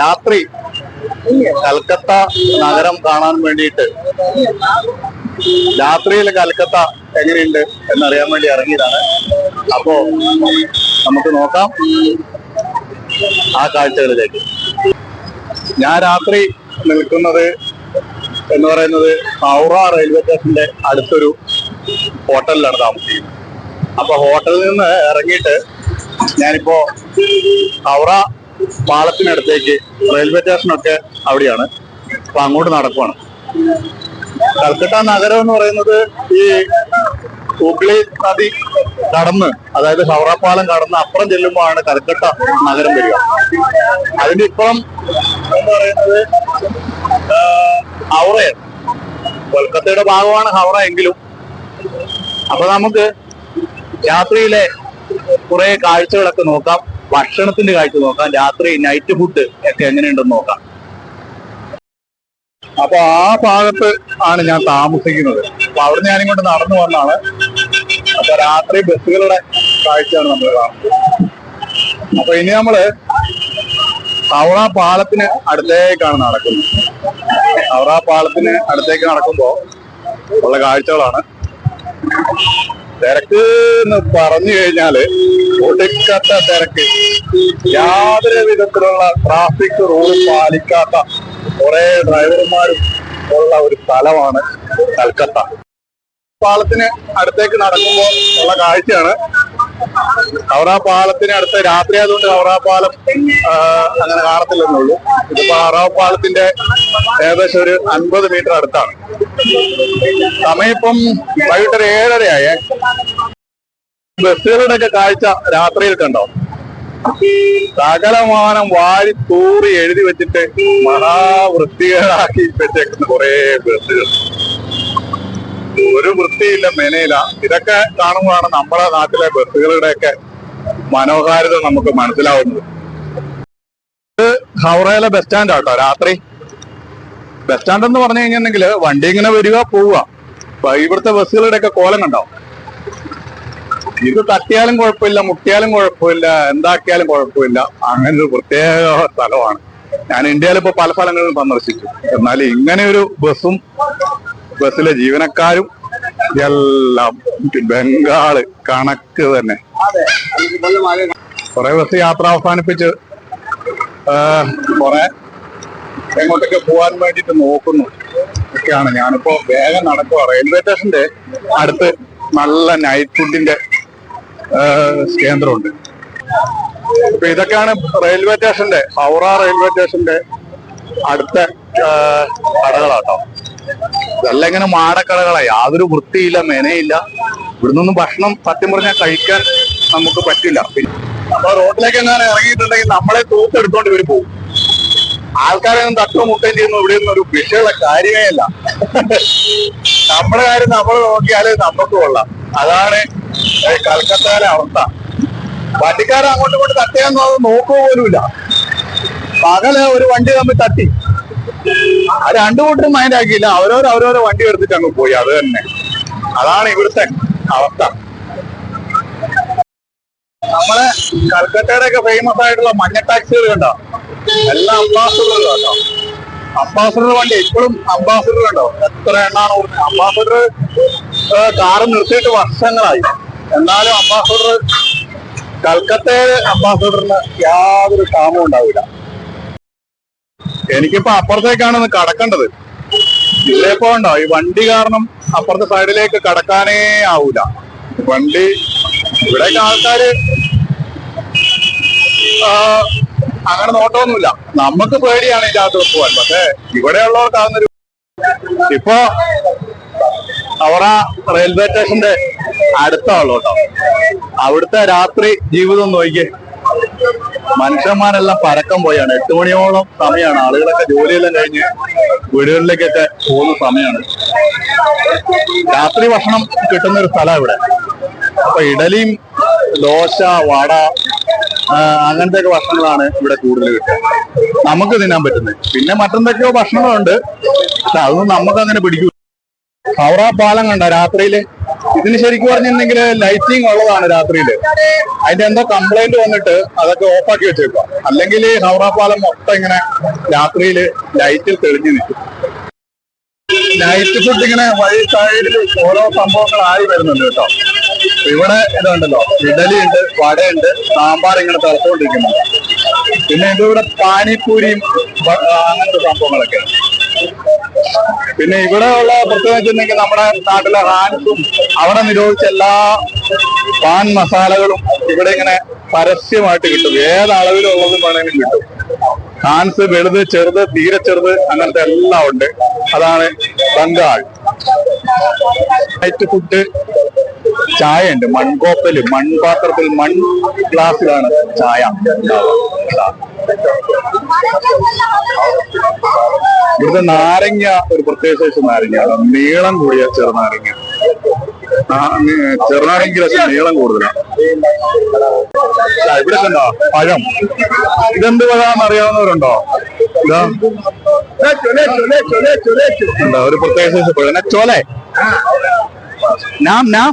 രാത്രി കൽക്കത്ത നഗരം കാണാൻ വേണ്ടിയിട്ട്. രാത്രിയിൽ കൽക്കത്ത എങ്ങനെയുണ്ട് എന്നറിയാൻ വേണ്ടി ഇറങ്ങിയതാണ്. അപ്പോ നമുക്ക് നോക്കാം ആ കാഴ്ചകളിലേക്ക്. ഞാൻ രാത്രി നിൽക്കുന്നത് എന്ന് പറയുന്നത് ഹൗറ റെയിൽവേ സ്റ്റേഷന്റെ അടുത്തൊരു ഹോട്ടലിലാണ് താമസിക്കുന്നത്. അപ്പൊ ഹോട്ടലിൽ നിന്ന് ഇറങ്ങിയിട്ട് ഞാനിപ്പോ ഹൗറ പാളത്തിനടുത്തേക്ക് റെയിൽവേ സ്റ്റേഷനൊക്കെ അവിടെയാണ്. അപ്പൊ അങ്ങോട്ട് നടക്കുവാണ്. കൽക്കട്ട നഗരം എന്ന് പറയുന്നത് ഈ ഹുഗ്ലി നദി കടന്ന് അതായത് ഹൗറാപ്പാലം പാലം കടന്ന് അപ്പുറം ചെല്ലുമ്പോഴാണ് കൽക്കട്ട നഗരം വരിക. അതിന്റെ ഇപ്പുറം എന്ന് പറയുന്നത് ഹൗറയാണ് കൊൽക്കത്തയുടെ ഭാഗമാണ് ഹൗറ എങ്കിലും. അപ്പൊ നമുക്ക് രാത്രിയിലെ കുറെ കാഴ്ചകളൊക്കെ നോക്കാം. ഭക്ഷണത്തിന്റെ കാഴ്ച നോക്കാം രാത്രി നൈറ്റ് ഫുഡ് ഒക്കെ എങ്ങനെയുണ്ടെന്ന് നോക്കാം. അപ്പൊ ആ ഭാഗത്ത് ആണ് ഞാൻ താമസിക്കുന്നത്. അപ്പൊ അവിടെ ഞാൻ ഇങ്ങോട്ട് നടന്നു വന്നാണ്. അപ്പൊ രാത്രി ബസ്സുകളുടെ കാഴ്ചയാണ് നമ്മൾ കാണുന്നത്. അപ്പൊ ഇനി നമ്മൾ ഹൗറ പാലത്തിന് അടുത്തേക്കാണ് നടക്കുന്നത്. ഹൗറ പാലത്തിന് അടുത്തേക്ക് നടക്കുമ്പോ ഉള്ള കാഴ്ചകളാണ്. തിരക്ക് എന്ന് പറഞ്ഞു കഴിഞ്ഞാൽ ഒടുക്കത്ത തിരക്ക്. യാതൊരു വിധത്തിലുള്ള ട്രാഫിക് റൂൾ പാലിക്കാത്ത കുറെ ഡ്രൈവർമാരും ഉള്ള ഒരു സ്ഥലമാണ് കൽക്കത്ത പാലത്തിന് അടുത്തേക്ക് നടക്കുമ്പോൾ ഉള്ള കാഴ്ചയാണ്. കവറാ പാലത്തിന് അടുത്ത രാത്രി ആയതുകൊണ്ട് കവറാ പാലം അങ്ങനെ കാണത്തില്ലെന്നുള്ളൂ. ഇതിപ്പോ ഹൗറ പാലത്തിന്റെ ഏകദേശം ഒരു അൻപത് മീറ്റർ അടുത്താണ്. സമയപ്പം ഇപ്പം വൈകിട്ട് ഒരു ഏഴരയായേ. ബസ്സുകളുടെ ഒക്കെ കാഴ്ച രാത്രിയിൽ കണ്ടോ? സകലമാനം വാരി തൂറി എഴുതി വെച്ചിട്ട് മഹാവൃത്തികളാക്കി വെച്ചേക്കുന്ന കുറെ ബസ്സുകൾ. ഒരു വൃത്തിയില്ല മെനയില്ല. ഇതൊക്കെ കാണുമ്പോഴാണ് നമ്മുടെ നാട്ടിലെ ബസ്സുകളുടെയൊക്കെ മനോഹാരിത നമുക്ക് മനസ്സിലാവുന്നത്. ഇത് ഹൗറയിലെ ബസ് സ്റ്റാൻഡ് ആട്ടോ രാത്രി. ബസ് സ്റ്റാൻഡ് എന്ന് പറഞ്ഞു കഴിഞ്ഞിട്ടുണ്ടെങ്കിൽ വണ്ടി ഇങ്ങനെ വരിക പോവുക. ഇവിടുത്തെ ബസ്സുകളുടെ ഒക്കെ കോലം കണ്ടോ? ഇത് തട്ടിയാലും കുഴപ്പമില്ല മുട്ടിയാലും കുഴപ്പമില്ല എന്താക്കിയാലും കുഴപ്പമില്ല. അങ്ങനെ ഒരു പ്രത്യേക സ്ഥലമാണ്. ഞാൻ ഇന്ത്യയിൽ ഇപ്പൊ പല സ്ഥലങ്ങളിലും സന്ദർശിച്ചു. എന്നാൽ ഇങ്ങനെ ഒരു ബസ്സും ബസ്സിലെ ജീവനക്കാരും എല്ലാം ബംഗാൾ കണക്ക് തന്നെ. കുറെ ബസ് യാത്ര അവസാനിപ്പിച്ച് കൊറേ എങ്ങോട്ടൊക്കെ പോകാൻ വേണ്ടിട്ട് നോക്കുന്നു. ഒക്കെയാണ്. ഞാനിപ്പോ വേഗം നടക്കുക റെയിൽവേ സ്റ്റേഷന്റെ അടുത്ത് നല്ല നൈറ്റ് ഫുഡിന്റെ കേന്ദ്രമുണ്ട്. അപ്പൊ ഇതൊക്കെയാണ് റെയിൽവേ സ്റ്റേഷന്റെ ഹൗറ റെയിൽവേ സ്റ്റേഷന്റെ അടുത്ത കടകളാട്ടോ. ഇതെല്ലാം ഇങ്ങനെ മാടക്കടകളാ യാതൊരു വൃത്തിയില്ല മെനയില്ല. ഇവിടുന്നൊന്നും ഭക്ഷണം സത്യം പറഞ്ഞാൽ കഴിക്കാൻ നമുക്ക് പറ്റില്ല. അപ്പൊ റോഡിലേക്ക് എങ്ങനെ ഇറങ്ങിയിട്ടുണ്ടെങ്കിൽ നമ്മളെ തൂത്തെടുത്തോണ്ട് ഇവർ പോകും ആൾക്കാരെ ഒന്നും തട്ടോ മുട്ടേം ചെയ്യുന്നു. ഇവിടെ ഒന്നും ഒരു വിഷയമുള്ള കാര്യമേ അല്ല. നമ്മുടെ കാര്യം നമ്മൾ നോക്കിയാലേ നമുക്ക് കൊള്ളാം. അതാണ് കൽക്കത്തയിലെ അവസ്ഥ. വണ്ടിക്കാരെ അങ്ങോട്ടും ഇങ്ങോട്ട് തട്ടിയാന്ന് നോക്കുക പോലുമില്ല പകൽ ഒരു വണ്ടി തമ്മിൽ തട്ടി. ആ രണ്ടു കൂട്ടരും മൈൻഡ് ആക്കിയില്ല. അവരോരോ അവരോരോ വണ്ടി എടുത്തിട്ട് അങ്ങ് പോയി. അത് തന്നെ. അതാണ് ഇവിടുത്തെ അവസ്ഥ. നമ്മളെ കൽക്കട്ടയുടെ ഒക്കെ ഫേമസ് ആയിട്ടുള്ള മഞ്ഞ ടാക്സികൾ കണ്ടോ? എല്ലാം അംബാസഡർ കേട്ടോ അംബാസഡർ വണ്ടി ഇപ്പോഴും അംബാസഡർ കണ്ടോ? എത്ര എണ്ണാണ് അംബാസഡർ കാറ് നിർത്തിയിട്ട് വർഷങ്ങളായി. എന്നാലും അംബാസഡർ കൽക്കത്തയിലെ അംബാസഡറിന് യാതൊരു ക്ഷാമം ഉണ്ടാവില്ല. എനിക്കിപ്പോ അപ്പുറത്തേക്കാണ് കടക്കേണ്ടത്. ഇതിലേപ്പോ ഉണ്ടോ ഈ വണ്ടി കാരണം അപ്പുറത്തെ സൈഡിലേക്ക് കടക്കാനേ ആവൂല. വണ്ടി ഇവിടെയൊക്കെ ആൾക്കാര് അങ്ങനെ നോട്ടമൊന്നുമില്ല. നമുക്ക് പേടിയാണ് അകത്ത് പോവാൻ പക്ഷേ ഇവിടെയുള്ളവർക്ക് അതൊന്നൊരു ഇപ്പോ അവറ റെയിൽവേ സ്റ്റേഷന്റെ അടുത്താണല്ലോ കേട്ടോ. അവിടുത്തെ രാത്രി ജീവിതം നോക്കിയേ. മനുഷ്യന്മാരെല്ലാം പരക്കം പോയാണ്. എട്ട് മണിയോളം സമയമാണ് ആളുകളൊക്കെ ജോലിയെല്ലാം കഴിഞ്ഞ് വീടുകളിലേക്കൊക്കെ പോകുന്ന സമയമാണ് രാത്രി ഭക്ഷണം കിട്ടുന്ന ഒരു സ്ഥലം ഇവിടെ. അപ്പൊ ഇഡലിയും ദോശ വട അങ്ങനത്തെ ഒക്കെ ഭക്ഷണങ്ങളാണ് ഇവിടെ കൂടുതൽ കിട്ടുക. നമുക്ക് തിന്നാൻ പറ്റുന്നത്. പിന്നെ മറ്റെന്തൊക്കെയോ ഭക്ഷണങ്ങളുണ്ട്. പക്ഷെ അതൊന്നും നമുക്ക് അങ്ങനെ പിടിക്കൂ ഹൗറ പാലം കണ്ട? രാത്രിയിൽ ഇതിന് ശരിക്കും പറഞ്ഞിട്ടുണ്ടെങ്കിൽ ലൈറ്റിംഗ് ഉള്ളതാണ് രാത്രിയിൽ. അതിന്റെ എന്തോ കംപ്ലൈന്റ് വന്നിട്ട് അതൊക്കെ ഓഫ് ആക്കി വെച്ചേക്കുക അല്ലെങ്കിൽ ഹൗറ പാലം മൊത്തം ഇങ്ങനെ രാത്രിയിൽ ലൈറ്റിൽ തെളിഞ്ഞു നിൽക്കും. ലൈറ്റ് ഫുഡ് ഇങ്ങനെ വഴി സൈഡിൽ ഓരോ സംഭവങ്ങളായി വരുന്നുണ്ട് കേട്ടോ. ഇവിടെ ഇതുണ്ടല്ലോ ഇഡലി ഉണ്ട് വടയുണ്ട് സാമ്പാർ ഇങ്ങനെ തിളച്ചുകൊണ്ടിരിക്കുന്നുണ്ട് പിന്നെ ഇതിവിടെ പാനിപ്പൂരിയും അങ്ങനത്തെ സംഭവങ്ങളൊക്കെ പിന്നെ ഇവിടെ ഉള്ള പ്രത്യേകത വെച്ചിട്ടുണ്ടെങ്കിൽ നമ്മുടെ നാട്ടിലെ ഹാൻസും അവിടെ നിരോധിച്ച എല്ലാ പാൻ മസാലകളും ഇവിടെ ഇങ്ങനെ പരസ്യമായിട്ട് കിട്ടും. ഏത് അളവിലുള്ളതും വേണമെങ്കിലും കിട്ടും. ഹാൻസ് വലുത് ചെറുത് തീരെ ചെറുത് അങ്ങനത്തെ എല്ലാം ഉണ്ട്. അതാണ് ബംഗാൾ. നൈറ്റ് ഫുഡ് ചായ ഉണ്ട്. മൺകോപ്പൽ മൺപാത്രത്തിൽ മൺ ഗ്ലാസ്സിലാണ് ചായ. ഉണ്ടാവുക. ഇവിടുത്തെ നാരങ്ങ ഒരു പ്രത്യേക നാരങ്ങയാണ് നീളം കൂടിയ ചെറുനാരങ്ങ. ചെറുനാരങ്ങ നീളം കൂടുതലാണ്. ഇവിടെ കണ്ടോ? പഴം. ഇതെന്ത് പഴാന്ന് അറിയാവുന്നവരുണ്ടോ? ഉണ്ടോ ഒരു പ്രത്യേക പഴം. ചോലെ? നാം നാം.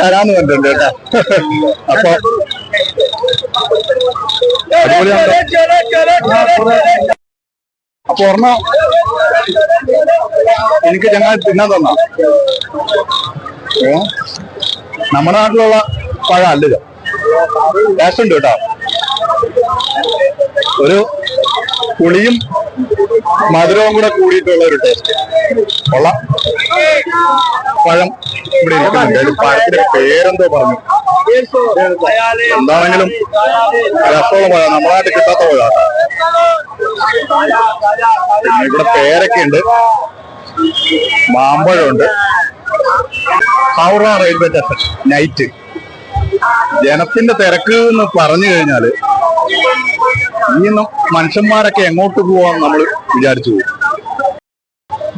തരാന്ന് കണ്ടിട്ടുണ്ട് കേട്ടോ. അപ്പൊ. അപ്പൊ എനിക്ക് ഞങ്ങൾ തിന്നാൻ തന്ന. നമ്മുടെ നാട്ടിലുള്ള പഴം അല്ലത് ടേസ്റ്റ് ഉണ്ട് കേട്ടോ. ഒരു പുളിയും മധുരവും കൂടെ കൂടിയിട്ടുള്ള ഒരു ടേസ്റ്റ് കൊള്ളാം. പഴം ഇവിടെ ഇരിക്കുന്നുണ്ട്. പഴത്തിന്റെ പേരെന്തോ പറഞ്ഞു. എന്താണെങ്കിലും രസമുള്ള പഴം നമ്മളായിട്ട് കിട്ടാത്ത പഴമാണ് ഇവിടെ പേരൊക്കെ ഉണ്ട് മാമ്പഴമുണ്ട്. Howrah railway station night. ജനത്തിന്റെ തിരക്ക് എന്ന് പറഞ്ഞു കഴിഞ്ഞാൽ ഈ മനുഷ്യന്മാരൊക്കെ എങ്ങോട്ട് പോവാൻ നമ്മൾ വിചാരിച്ചു പോകും.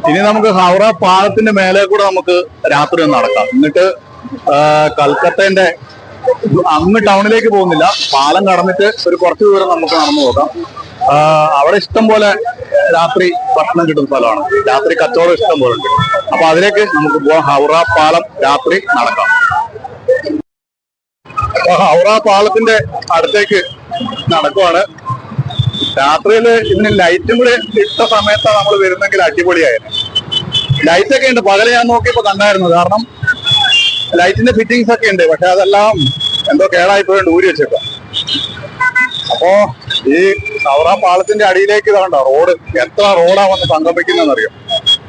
ഇനി നമുക്ക് ഹൗറ പാലത്തിന്റെ മേലെ കൂടെ നമുക്ക് രാത്രി ഒന്ന് നടക്കാം. എന്നിട്ട് കൽക്കത്തേന്റെ അങ്ങ് ടൗണിലേക്ക് പോകുന്നില്ല. പാലം കടന്നിട്ട് ഒരു കുറച്ച് ദൂരം നമുക്ക് നടന്നു നോക്കാം അവിടെ ഇഷ്ടം പോലെ രാത്രി ഭക്ഷണം കിട്ടുന്ന സ്ഥലമാണ്. രാത്രി കച്ചവടം ഇഷ്ടം പോലെ ഉണ്ട്. അപ്പൊ അതിലേക്ക് നമുക്ക് പോവാം. ഹൗറ പാലം രാത്രി നടക്കാം. ഹൗറ പാലത്തിന്റെ അടുത്തേക്ക് നടക്കുവാണ്. രാത്രിയിൽ ഇതിന് ലൈറ്റും കൂടെ ഇട്ട സമയത്താണ് നമ്മൾ വരുന്നെങ്കിൽ അടിപൊളിയായിരുന്നു ലൈറ്റ് ഒക്കെ ഉണ്ട്. പകൽ ഞാൻ നോക്കിയപ്പോ കണ്ടായിരുന്നു. കാരണം ലൈറ്റിന്റെ ഫിറ്റിങ്സ് ഒക്കെ ഉണ്ട്. പക്ഷെ അതെല്ലാം എന്തോ കേടായി പോയിട്ട് ഊരി വെച്ചേക്ക അപ്പോ ഈ സൗറ പാളത്തിന്റെ അടിയിലേക്ക് ഇതാണ്ടോ റോഡ് എത്ര റോഡാ വന്ന് സംഗമിക്കുന്നതെന്ന് അറിയാം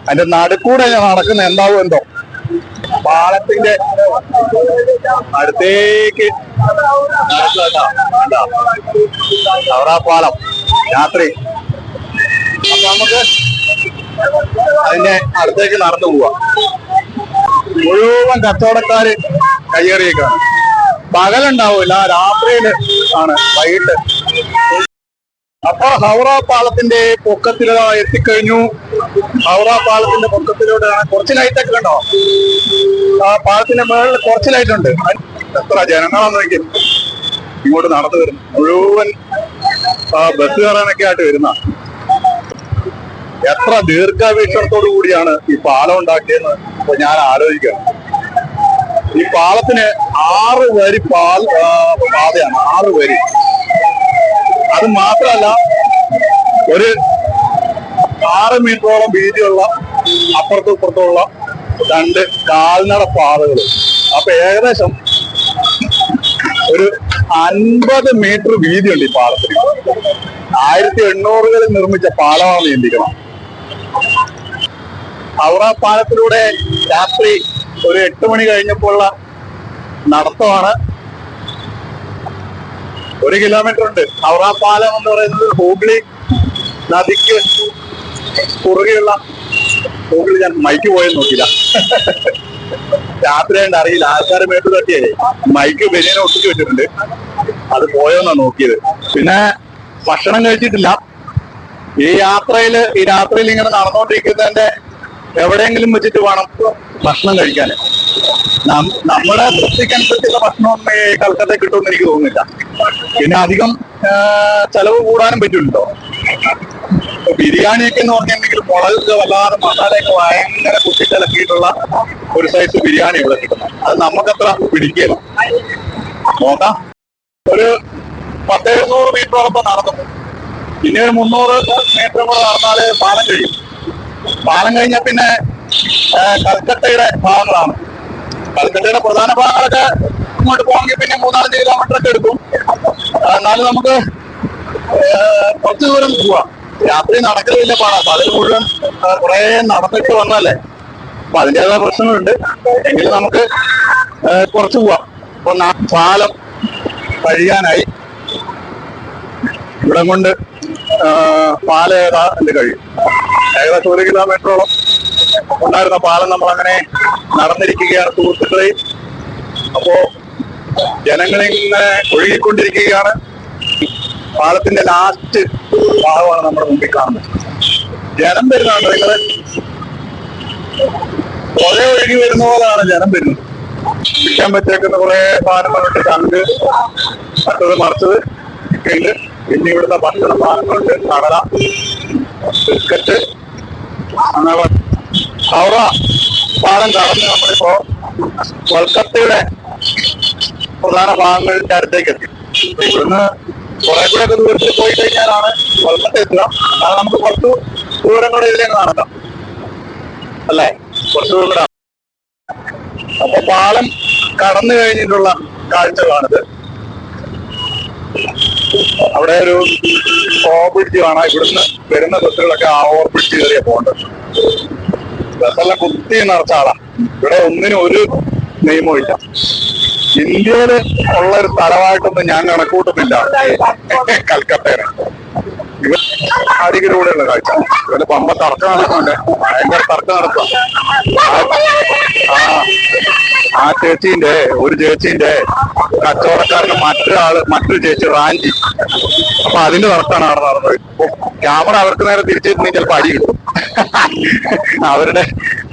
അതിന്റെ നടുക്കൂടെ ഞാൻ നടക്കുന്ന എന്താവും എന്തോ? പാളത്തിന്റെ അടുത്തേക്ക്. സൗറാ പാളം രാത്രി. നമുക്ക് അതിന്റെ അടുത്തേക്ക് നടന്നു പോവാം. മുഴുവൻ കച്ചവടക്കാര് കയ്യേറിയേക്കാണ്. പകലുണ്ടാവില്ല രാത്രിയിൽ ആണ് വൈകിട്ട്. അപ്പൊ ഹൗറ പാളത്തിന്റെ പൊക്കത്തിൽ എത്തിക്കഴിഞ്ഞു. ഹൗറ പാളത്തിന്റെ പൊക്കത്തിലൂടെയാണ് കുറച്ച് ലൈറ്റൊക്കെ കണ്ടോ? ആ പാളത്തിന്റെ മേളിൽ കുറച്ച് ലൈറ്റ് ഉണ്ട്. എത്ര ജനങ്ങളാന്ന് ഇങ്ങോട്ട് നടന്നു വരുന്നു. മുഴുവൻ ബസ് കയറാനൊക്കെ ആയിട്ട് വരുന്ന. എത്ര ദീർഘവീക്ഷണത്തോടു കൂടിയാണ് ഈ പാലം ഉണ്ടാക്കിയെന്ന് ഇപ്പൊ ഞാൻ ആലോചിക്കുകയാണ് ഈ പാലത്തിന് ആറ് വരി പാൽ പാതയാണ്. ആറ് വരി. അത് മാത്രമല്ല ഒരു ആറ് മീറ്ററോളം വീതിയുള്ള അപ്പുറത്തും ഇപ്പുറത്തുമുള്ള രണ്ട് കാൽനട പാതകൾ അപ്പൊ ഏകദേശം ഒരു അൻപത് മീറ്റർ വീതിയുണ്ട് ഈ പാലത്തിന് ആയിരത്തി എണ്ണൂറുകളിൽ നിർമ്മിച്ച പാലമാണ് നിയന്ത്രിക്കണം ഹൗറ പാലത്തിലൂടെ രാത്രി ഒരു എട്ട് മണി കഴിഞ്ഞപ്പോഴുള്ള നടത്തമാണ്. ഒരു കിലോമീറ്റർ ഉണ്ട്. ഹൗറ പാലം എന്ന് പറയുന്നത് ഹൂഗ്ലി നദിക്ക് കുറുകെയുള്ള ഹൂഗ്ലി ഞാൻ മൈക്ക് പോയെന്ന് നോക്കില്ല രാത്രി ആയിട്ട് അറിയില്ല. ആശാരം മേട്ട് തട്ടിയേ. മൈക്ക് ബനിയനെ ഒട്ടിച്ചു വെച്ചിട്ടുണ്ട്. അത് പോയോന്നാ നോക്കിയത്. പിന്നെ ഭക്ഷണം കഴിച്ചിട്ടില്ല. ഈ യാത്രയിൽ ഈ രാത്രിയിൽ ഇങ്ങനെ നടന്നുകൊണ്ടിരിക്കുന്നതിന്റെ എവിടെയെങ്കിലും വെച്ചിട്ട് വേണം ഭക്ഷണം കഴിക്കാൻ നമ്മുടെ തൃപ്തിക്കനുസരിച്ചുള്ള ഭക്ഷണം കൽക്കത്ത കിട്ടുമെന്ന് എനിക്ക് തോന്നുന്നില്ല. പിന്നെ അധികം ചെലവ് കൂടാനും പറ്റില്ലല്ലോ. ബിരിയാണിയൊക്കെ എന്ന് പറഞ്ഞിട്ടുണ്ടെങ്കിൽ മുളകൊക്കെ വല്ലാതെ മസാലയൊക്കെ ഭയങ്കര കുത്തിക്കലക്കിയിട്ടുള്ള ഒരു സൈസ് ബിരിയാണി ഇവിടെ കിട്ടുന്നത്. അത് നമുക്കത്ര പിടിക്കില്ല നോക്കാം. ഒരു പത്ത് എഴുന്നൂറ് മീറ്ററോളം നടന്നു പിന്നെ ഒരു മുന്നൂറ് മീറ്റർ കൂടെ നടന്നാൽ പാലം കഴിയും. പാലം കഴിഞ്ഞാൽ പിന്നെ കൽക്കട്ടയുടെ ഭാഗങ്ങളാണ്. കൽക്കട്ടയുടെ പ്രധാന ഭാഗങ്ങളൊക്കെ ഇങ്ങോട്ട് പോകണമെങ്കിൽ പിന്നെ മൂന്നാലഞ്ച് കിലോമീറ്റർ ഒക്കെ എടുക്കും. എന്നാലും നമുക്ക് കുറച്ച് ദൂരം പോവാം. രാത്രി നടക്കുന്നില്ല പാടാ. അപ്പൊ അതിന് മുഴുവൻ കുറെ നടന്നിട്ട് വന്നല്ലേ അപ്പൊ അതിന്റെതായ പ്രശ്നങ്ങളുണ്ട്. എങ്കിലും നമുക്ക് കുറച്ച് പോവാം. അപ്പൊ പാലം കഴിയാനായി ഇവിടെ കൊണ്ട് പാലം ഏതാ എന്റെ കഴിയും. ഏകദേശം ഒരു കിലോമീറ്ററോളം ഉണ്ടായിരുന്ന പാലം നമ്മൾ അങ്ങനെ നടന്നിരിക്കുകയാണ് സുഹൃത്തുക്കളെയും. അപ്പോ ജനങ്ങളിങ്ങനെ ഒഴുകിക്കൊണ്ടിരിക്കുകയാണ്. പാലത്തിന്റെ ലാസ്റ്റ് ഭാഗമാണ് നമ്മുടെ മുമ്പിൽ കാണുന്നത്. ജനം വരുന്നുണ്ട് നിങ്ങൾ കുറെ ഒഴുകി വരുന്ന പോലെയാണ് ജനം വരുന്നത്. വിൽക്കാൻ വെച്ചേക്കുന്ന കുറെ സാധനങ്ങളുണ്ട് കണ്ട് മറ്റത് മറിച്ചത്. ഉണ്ട് പിന്നെ ഇവിടുത്തെ ഭക്ഷണ സാധനങ്ങളുണ്ട്. കടല ബിസ്ക്കറ്റ് അങ്ങനെ ഹൗറ പാലം കടന്ന് നമ്മളിപ്പോ കൊൽക്കത്തയുടെ പ്രധാന ഭാഗങ്ങളുടെ അടുത്തേക്ക് എത്തി. ഇവിടുന്ന് കുറെ കൂടെ ദൂരത്തിൽ പോയി കഴിഞ്ഞാലാണ് കൊൽക്കത്ത എത്തുക. അത് നമുക്ക് കുറച്ച് ദൂരം കൂടെ ഇതിലേക്ക് നടക്കാം. അല്ലേ? കുറച്ച് ദൂരം കൂടെ അപ്പൊ പാലം കടന്നു കഴിഞ്ഞിട്ടുള്ള കാഴ്ചകളാണിത്. അവിടെ ഒരു ഓവർബ്രിഡ്ജ് കാണാം. ഇവിടുന്ന് വരുന്ന ബസ്സുകളൊക്കെ ആ ഓവർബ്രിഡ്ജ് കയറിയ പോകേണ്ടത്. ബസ്സെല്ലാം കുത്തി നിറച്ച ആളാ. ഇവിടെ ഒന്നിനും ഒരു നിയമവും ഇല്ല. ഇന്ത്യയിൽ ഉള്ള ഒരു സ്ഥലമായിട്ടൊന്നും ഞാൻ കണക്കൂട്ടുന്നില്ല. കൽക്കട്ടയാണ് ഇവ അരികിലൂടെയുള്ള കാഴ്ച. പമ്പ തർക്കം നടക്കുന്നുണ്ട് ഭയങ്കര തർക്കം നടക്കുക ആ ചേച്ചിന്റെ ഒരു ചേച്ചീന്റെ കച്ചവടക്കാരന് മറ്റൊരാൾ മറ്റൊരു ചേച്ചി റാഞ്ചി. അപ്പൊ അതിന്റെ തർക്കമാണ് അവിടെ നടന്നത്. ക്യാമറ അവർക്ക് നേരെ തിരിച്ചിരുന്നെങ്കിൽ ചിലപ്പോ അടി കിട്ടും. അവരുടെ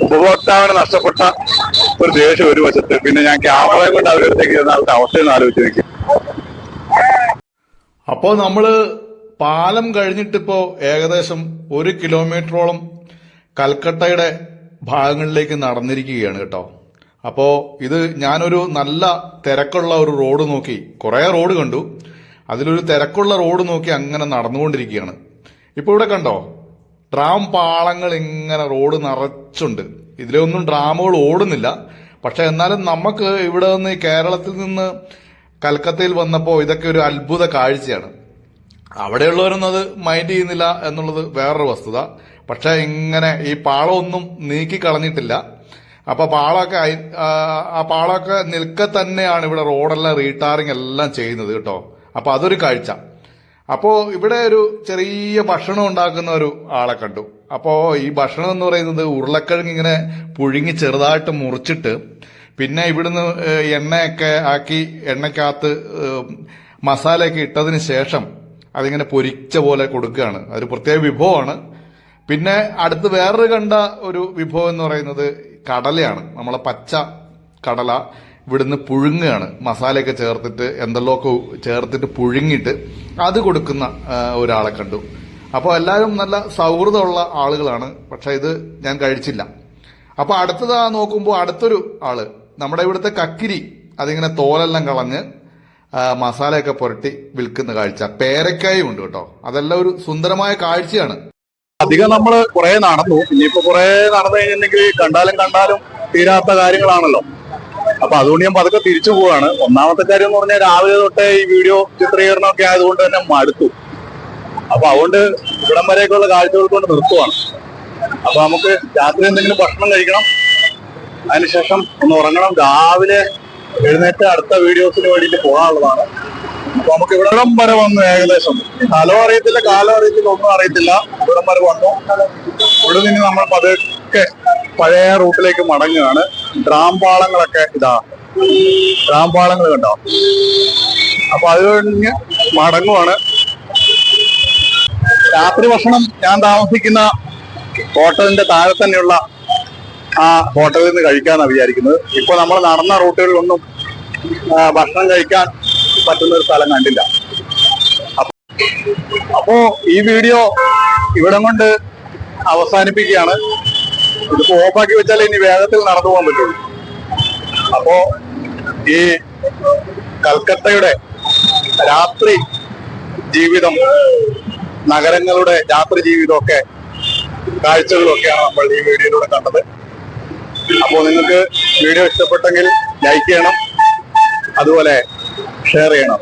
ഉപഭോക്താവിന് നഷ്ടപ്പെട്ട ഒരു ദേഷ്യം ഒരു വശത്ത്. പിന്നെ ഞാൻ ക്യാമറയെ കൊണ്ട് അവരടുത്തേക്ക് ചെന്ന അവരുടെ അവസ്ഥയൊന്ന് ആലോചിച്ച് നോക്കി. അപ്പോൾ നമ്മൾ പാലം കഴിഞ്ഞിട്ടിപ്പോ ഏകദേശം ഒരു കിലോമീറ്ററോളം കൽക്കട്ടയുടെ ഭാഗങ്ങളിലേക്ക് നടന്നിരിക്കുകയാണ് കേട്ടോ. അപ്പോ ഇത് ഞാനൊരു നല്ല തിരക്കുള്ള ഒരു റോഡ് നോക്കി കുറെ റോഡ് കണ്ടു. അതിലൊരു തിരക്കുള്ള റോഡ് നോക്കി അങ്ങനെ നടന്നുകൊണ്ടിരിക്കുകയാണ്. ഇപ്പൊ ഇവിടെ കണ്ടോ? ട്രാം പാളങ്ങൾ ഇങ്ങനെ റോഡ് നിറച്ചുണ്ട്. ഇതിലൊന്നും ഡ്രാമകൾ ഓടുന്നില്ല. പക്ഷെ എന്നാലും നമുക്ക് ഇവിടെ നിന്ന് കേരളത്തിൽ നിന്ന് കൽക്കത്തയിൽ വന്നപ്പോൾ ഇതൊക്കെ ഒരു അത്ഭുത കാഴ്ചയാണ്. അവിടെയുള്ളവരൊന്നും അത് മൈൻഡ് ചെയ്യുന്നില്ല എന്നുള്ളത് വേറൊരു വസ്തുത. പക്ഷേ ഇങ്ങനെ ഈ പാളമൊന്നും നീക്കി കളഞ്ഞിട്ടില്ല. അപ്പൊ പാളമൊക്കെ ആ പാളമൊക്കെ നിൽക്കെ തന്നെയാണ് ഇവിടെ റോഡെല്ലാം റീടാറിങ് എല്ലാം ചെയ്യുന്നത് കേട്ടോ. അപ്പോൾ അതൊരു കാഴ്ച. അപ്പോൾ ഇവിടെ ഒരു ചെറിയ ഭക്ഷണം ഉണ്ടാക്കുന്ന ഒരു ആളെ കണ്ടു. അപ്പോ ഈ ഭക്ഷണം എന്ന് പറയുന്നത് ഉരുളക്കിഴങ്ങ് ഇങ്ങനെ പുഴുങ്ങി ചെറുതായിട്ട് മുറിച്ചിട്ട് പിന്നെ ഇവിടുന്ന് എണ്ണയൊക്കെ ആക്കി എണ്ണക്കകത്ത് മസാലയൊക്കെ ഇട്ടതിന് ശേഷം അതിങ്ങനെ പൊരിച്ച പോലെ കൊടുക്കുകയാണ്. അതൊരു പ്രത്യേക വിഭവമാണ്. പിന്നെ അടുത്ത് വേറൊരു കണ്ട ഒരു വിഭവം എന്ന് പറയുന്നത് കടലയാണ്. നമ്മളെ പച്ച കടല ഇവിടുന്ന് പുഴുങ്ങുകയാണ്. മസാലയൊക്കെ ചേർത്തിട്ട് എന്തെല്ലാമൊക്കെ ചേർത്തിട്ട് പുഴുങ്ങിയിട്ട് അത് കൊടുക്കുന്ന ഒരാളെ കണ്ടു. അപ്പോൾ എല്ലാവരും നല്ല സൗഹൃദമുള്ള ആളുകളാണ്. പക്ഷെ ഇത് ഞാൻ കഴിച്ചില്ല. അപ്പോൾ അടുത്തതാ നോക്കുമ്പോൾ അടുത്തൊരു ആൾ. നമ്മുടെ ഇവിടുത്തെ കക്കിരി അതിങ്ങനെ തോലെല്ലാം കളഞ്ഞ് മസാലയൊക്കെ പുരട്ടി വിൽക്കുന്ന കാഴ്ച. പേരക്കായും ഉണ്ട് കേട്ടോ. അതെല്ലാം ഒരു സുന്ദരമായ കാഴ്ചയാണ്. അധികം നമ്മൾ കുറെ നടന്നു. ഇനിയിപ്പോ കുറെ നടന്നു കഴിഞ്ഞിട്ടുണ്ടെങ്കിൽ കണ്ടാലും കണ്ടാലും തീരാത്ത കാര്യങ്ങളാണല്ലോ. അപ്പൊ അതുകൊണ്ട് ഞാൻ പതുക്കെ തിരിച്ചു പോവാണ്. ഒന്നാമത്തെ കാര്യം എന്ന് പറഞ്ഞാൽ രാവിലെ തൊട്ടേ ഈ വീഡിയോ ചിത്രീകരണം ഒക്കെ ആയതുകൊണ്ട് തന്നെ മടുത്തു. അപ്പൊ അതുകൊണ്ട് ഇവിടം വരെയൊക്കെയുള്ള കാഴ്ചകൾ കൊണ്ട് നിർത്തുവാണ്. അപ്പൊ നമുക്ക് രാത്രി എന്തെങ്കിലും ഭക്ഷണം കഴിക്കണം. അതിനുശേഷം ഒന്ന് ഉറങ്ങണം. രാവിലെ എഴുന്നേറ്റ് അടുത്ത വീഡിയോസിന് വേണ്ടിയിട്ട് പോകാനുള്ളതാണ്. അപ്പൊ നമുക്ക് ഇവിടം വരെ വന്നു ഏകദേശം. സ്ഥലം അറിയത്തില്ല കാലം അറിയത്തില്ല ഒന്നും അറിയത്തില്ല. ഇവിടം വരെ വന്നു. ഇവിടെ നിന്ന് നമ്മൾ പതുക്കെ പഴയ റൂട്ടിലേക്ക് മടങ്ങുകയാണ്. ഡ്രാംപാളങ്ങളൊക്കെ ഇതാ. ഡ്രാംപാളങ്ങൾ കണ്ടോ? അപ്പൊ അത് കഴിഞ്ഞ് മടങ്ങുവാണ്. രാത്രി ഭക്ഷണം ഞാൻ താമസിക്കുന്ന ഹോട്ടലിന്റെ താഴെ തന്നെയുള്ള ആ ഹോട്ടലിൽ നിന്ന് കഴിക്കാന്നാണ് വിചാരിക്കുന്നത്. ഇപ്പൊ നമ്മൾ നടന്ന റൂട്ടുകളിലൊന്നും ഭക്ഷണം കഴിക്കാൻ പറ്റുന്ന ഒരു സ്ഥലം കണ്ടില്ല. അപ്പോ ഈ വീഡിയോ ഇവിടം കൊണ്ട് അവസാനിപ്പിക്കുകയാണ്. ഇതിപ്പോ ഓഫാക്കി വെച്ചാൽ ഇനി വേഗത്തിൽ നടന്നു പോകാൻ പറ്റുള്ളൂ. അപ്പോ ഈ കൽക്കത്തയുടെ രാത്രി ജീവിതം നഗരങ്ങളുടെ രാത്രി ജീവിതമൊക്കെ കാഴ്ചകളൊക്കെയാണ് നമ്മൾ ഈ വീഡിയോയിലൂടെ കണ്ടത്. അപ്പോൾ നിങ്ങൾക്ക് വീഡിയോ ഇഷ്ടപ്പെട്ടെങ്കിൽ ലൈക്ക് ചെയ്യണം അതുപോലെ ഷെയർ ചെയ്യണം.